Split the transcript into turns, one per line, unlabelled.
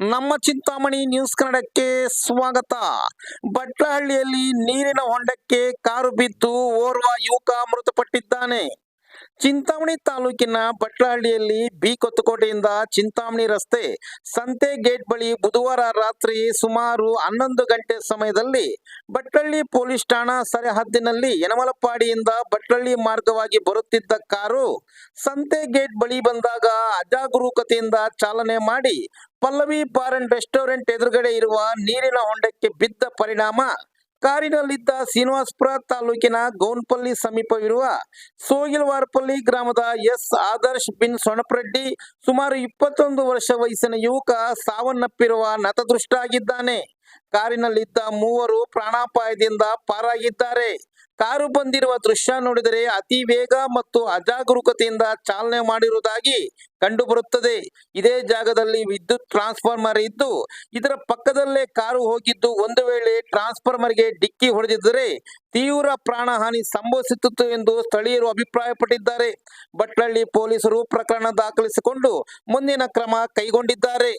ನಮ್ಮ ಚಿಂತಾಮಣಿ ನ್ಯೂಸ್ ಕನ್ನಡಕ್ಕೆ ಸ್ವಾಗತ. ಬಟ್ಲಹಳ್ಳಿಯಲ್ಲಿ ನೀರಿನ ಹೊಂಡಕ್ಕೆ ಕಾರು ಬಿದ್ದು ಓರ್ವ ಯುವಕ ಮೃತಪಟ್ಟಿದ್ದಾನೆ. ಚಿಂತಾಮಣಿ ತಾಲೂಕಿನ ಬಟ್ಲಹಳ್ಳಿಯಲ್ಲಿ ಬಿ ಕೊತ್ತಕೋಟೆಯಿಂದ ಚಿಂತಾಮಣಿ ರಸ್ತೆ ಸಂತೆ ಗೇಟ್ ಬಳಿ ಬುಧವಾರ ರಾತ್ರಿ ಸುಮಾರು ಹನ್ನೊಂದು ಗಂಟೆ ಸಮಯದಲ್ಲಿ ಬಟ್ಲಳ್ಳಿ ಪೊಲೀಸ್ ಠಾಣಾ ಸರಿಹದ್ದಿನಲ್ಲಿ ಯನಮಲಪಾಡಿಯಿಂದ ಭಟ್ಲಹಳ್ಳಿ ಮಾರ್ಗವಾಗಿ ಬರುತ್ತಿದ್ದ ಕಾರು ಸಂತೆ ಗೇಟ್ ಬಳಿ ಬಂದಾಗ ಅಜಾಗರೂಕತೆಯಿಂದ ಚಾಲನೆ ಮಾಡಿ ಪಲ್ಲವಿ ಬಾರ್ ಅಂಡ್ ರೆಸ್ಟೋರೆಂಟ್ ಎದುರುಗಡೆ ಇರುವ ನೀರಿನ ಹೊಂಡಕ್ಕೆ ಬಿದ್ದ ಪರಿಣಾಮ. ಕಾರಿನಲ್ಲಿದ್ದ ಶ್ರೀನಿವಾಸಪುರ ತಾಲೂಕಿನ ಗೌನ್ಪಲ್ಲಿ ಸಮೀಪವಿರುವ ಸೋಗಿಲ್ವಾರ್ಪಲ್ಲಿ ಗ್ರಾಮದ ಎಸ್. ಆದರ್ಶ್ ಬಿನ್ ಸೊಣಪ್ರೆಡ್ಡಿ ಸುಮಾರು ಇಪ್ಪತ್ತೊಂದು ವರ್ಷ ವಯಸ್ಸಿನ ಯುವಕ ಸಾವನ್ನಪ್ಪಿರುವ ನತದೃಷ್ಟ ಆಗಿದ್ದಾನೆ ಕಾರಿನಲ್ಲಿದ್ದ ಮೂವರು ಪ್ರಾಣಾಪಾಯದಿಂದ ಪಾರಾಗಿದ್ದಾರೆ. ಕಾರು ಬಂದಿರುವ ದೃಶ್ಯ ನೋಡಿದರೆ ಅತಿ ವೇಗ ಮತ್ತು ಅಜಾಗರೂಕತೆಯಿಂದ ಚಾಲನೆ ಮಾಡಿರುವುದಾಗಿ ಕಂಡುಬರುತ್ತದೆ. ಇದೇ ಜಾಗದಲ್ಲಿ ವಿದ್ಯುತ್ ಟ್ರಾನ್ಸ್ಫಾರ್ಮರ್ ಇದ್ದು, ಇದರ ಪಕ್ಕದಲ್ಲೇ ಕಾರು ಹೋಗಿದ್ದು, ಒಂದು ವೇಳೆ ಟ್ರಾನ್ಸ್ಫಾರ್ಮರ್ಗೆ ಡಿಕ್ಕಿ ಹೊಡೆದಿದ್ದರೆ ತೀವ್ರ ಪ್ರಾಣಹಾನಿ ಸಂಭವಿಸುತ್ತಿತ್ತು ಎಂದು ಸ್ಥಳೀಯರು ಅಭಿಪ್ರಾಯಪಟ್ಟಿದ್ದಾರೆ. ಬಟ್ಲಳ್ಳಿ ಪೊಲೀಸರು ಪ್ರಕರಣ ದಾಖಲಿಸಿಕೊಂಡು ಮುಂದಿನ ಕ್ರಮ ಕೈಗೊಂಡಿದ್ದಾರೆ.